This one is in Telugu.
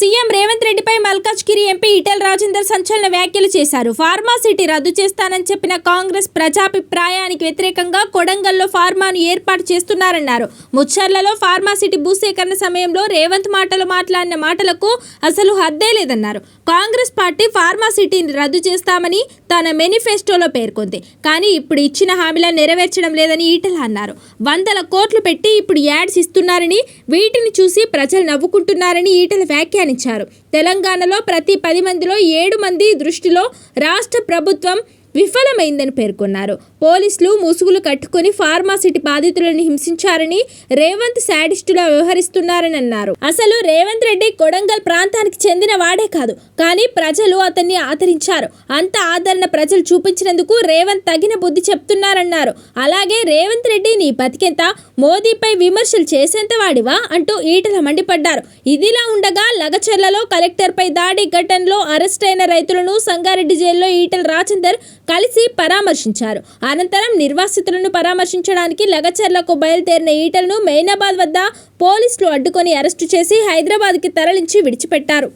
సీఎం రేవంత్ రెడ్డిపై మల్కాజ్గిరి ఎంపీ ఈటెల రాజేందర్ సంచలన వ్యాఖ్యలు చేశారు. ఫార్మాసిటీ రద్దు చేస్తానని చెప్పిన కాంగ్రెస్ ప్రజాభిప్రాయానికి వ్యతిరేకంగా కొడంగల్లో ఫార్మాను ఏర్పాటు చేస్తున్నారన్నారు. ముచ్చర్లలో ఫార్మాసిటీ భూసేకరణ సమయంలో రేవంత్ మాటలు మాట్లాడిన మాటలకు అసలు హద్దే లేదన్నారు. కాంగ్రెస్ పార్టీ ఫార్మాసిటీని రద్దు చేస్తామని తన మేనిఫెస్టోలో పేర్కొంది. కానీ ఇప్పుడు ఇచ్చిన హామీలను నెరవేర్చడం లేదని ఈటెల అన్నారు. వందల కోట్లు పెట్టి ఇప్పుడు యాడ్స్ ఇస్తున్నారని వీటిని చూసి ప్రజలు నవ్వుకుంటున్నారని ఈటెల వ్యాఖ్యానించారు తెలంగాణలో ప్రతి పది మందిలో ఏడు మంది దృష్టిలో రాష్ట్ర ప్రభుత్వం విఫలమైందని పేర్కొన్నారు. పోలీసులు ముసుగులు కట్టుకుని ఫార్మాసిటీ బాధితులను హింసించారని రేవంత్ శాడిస్టులా వ్యవహరిస్తున్నారని అన్నారు. అసలు రేవంత్ రెడ్డి కొడంగల్ ప్రాంతానికి చెందిన వాడే కాదు కానీ ప్రజలు అతన్ని ఆదరించారు. అంత ఆదరణ ప్రజలు చూపించినందుకు రేవంత్ తగిన బుద్ధి చెప్తున్నారన్నారు. అలాగే రేవంత్ రెడ్డి నీ బతికెంత? మోదీపై విమర్శలు చేసేంత వాడివా? అంటూ ఈటల మండిపడ్డారు. ఇదిలా ఉండగా లగచర్లలో కలెక్టర్పై దాడి ఘటనలో అరెస్ట్ అయిన రైతులను సంగారెడ్డి జైల్లో ఈటల రాజేందర్ కలిసి పరామర్శించారు. అనంతరం నిర్వాసితులను పరామర్శించడానికి లగచర్లకు బయలుదేరిన ఈటలను మెయినాబాద్ వద్ద పోలీసులు అడ్డుకొని అరెస్టు చేసి హైదరాబాద్కి తరలించి విడిచిపెట్టారు.